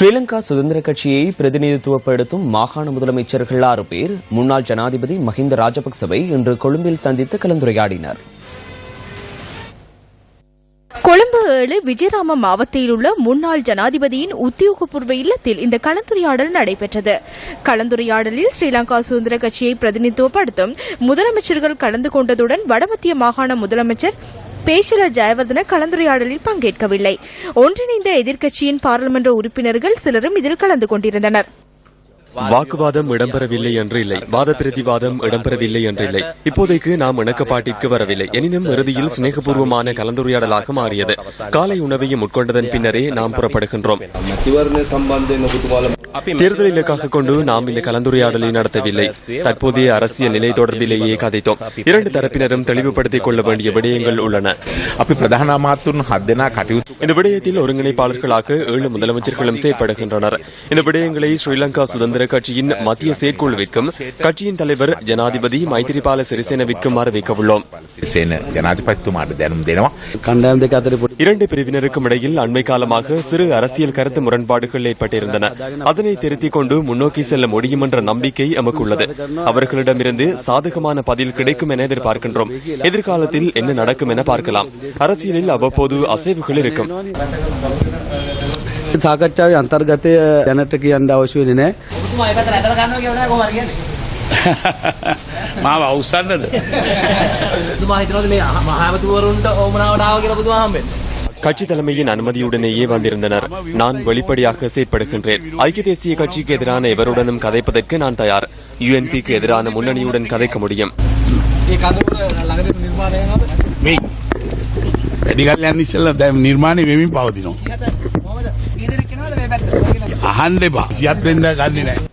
ஸ்ரீலங்கா சுதந்திர கட்சியை பிரதிநிதித்துவப்படுத்தும் மாகாண முதலமைச்சர்கள் ஆறு பேர் முன்னாள் ஜனாதிபதி மஹிந்த ராஜபக்சவை இன்று கொழும்பில் சந்தித்து கலந்துரையாடினர். கொழும்பு ஏழு விஜயராம மாவட்டத்தில் உள்ள முன்னாள் ஜனாதிபதியின் உத்தியோகபூர்வ இல்லத்தில் இந்த கலந்துரையாடல் நடைபெற்றது. கலந்துரையாடலில் ஸ்ரீலங்கா சுதந்திர கட்சியை பிரதிநிதித்துவப்படுத்தும் முதலமைச்சர்கள் கலந்து கொண்டதுடன் வடமத்திய மாகாண முதலமைச்சர் பேஷல ஜெயவர்தன கலந்துரையாடலில் பங்கேற்கவில்லை. ஒன்றிணைந்த எதிர்க்கட்சியின் பாராளுமன்ற உறுப்பினர்கள் சிலரும் இதில் கலந்து கொண்டிருந்தனர். வாக்குவாதம் இடம்பெறவில்லை என்று இல்லை. வாத பிரதிவாதம் இடம்பெறவில்லை என்று இல்லை. இப்போதைக்கு நாம் இணக்கப்பாட்டிற்கு வரவில்லை. எனினும் இறுதியில் சிநேகபூர்வமான கலந்துரையாடலாக மாறியது. காலை உணவையும் உட்கொண்டதன் பின்னரே நாம் புறப்படுகின்றோம். தேர்தல் இலக்காக கொண்டு நாம் இந்த கலந்துரையாடலை நடத்தவில்லை. தற்போதைய அரசியல் நிலை தொடர்பிலேயே கதைத்தோம். இரண்டு தரப்பினரும் தெளிவுபடுத்திக் கொள்ள வேண்டிய விடயங்கள் உள்ளன. இந்த விடயத்தில் ஒருங்கிணைப்பாளர்களாக ஏழு முதலமைச்சர்களும் செயற்படுகின்றனர். இந்த விடயங்களை ஸ்ரீலங்கா சுதந்திர சுதந்திர கட்சியின் மத்திய செயற்குழுவிற்கும் கட்சியின் தலைவர் ஜனாதிபதி மைத்திரிபால சிறிசேனவிற்கும் அறிவிக்கவுள்ளோம் இரண்டு பிரிவினருக்கும் இடையில் அண்மை காலமாக சிறு அரசியல் கருத்து முரண்பாடுகள் ஏற்பட்டிருந்தன. அதனை திருத்திக் கொண்டு முன்னோக்கி செல்ல முடியும் என்ற நம்பிக்கை எமக்கு உள்ளது அவர்களிடமிருந்து சாதகமான பதில் கிடைக்கும் என எதிர்பார்க்கின்றோம். எதிர்காலத்தில் என்ன நடக்கும் என பார்க்கலாம். அரசியலில் அவ்வப்போது அசைவுகள் இருக்கும். සාකච්ඡාවේ අන්තර්ගතය දැනට කියන්න අවශ්‍ය වෙන්නේ නැහැ. ඔබතුමා ඒ පැත්තට ඇදලා ගන්නවා කියලා නෑ කොහොමද කියන්නේ? මාව අවසන්නද ඔබතුමා හිතනවද මේ මහමතුවරුන්ට ඕමනාවට ආව කියලා ඔබතුමා හම්බෙන්නේ? கட்சி தலைமையின் அனுமதியுடனேயே வந்திருந்தனர் நான் வெளிப்படையாக செயற்படுகின்றேன் ஐக்கிய தேசிய கட்சிக்கு எதிரான எவருடனும் கதைப்பதற்கு நான் தயார் யுஎன்பிக்கு எதிரான முன்னணியுடன் கதைக்க முடியும் මේ කඳවුර ළඟදී නිර්මාණය වෙනවද? මේ වැඩිකල් යන්න ඉස්සෙල්ලා දැන් නිර්මාණය වෙමින් පවතිනවා අහන්න එපා. සියත් වෙන්න ගන්නේ නැහැ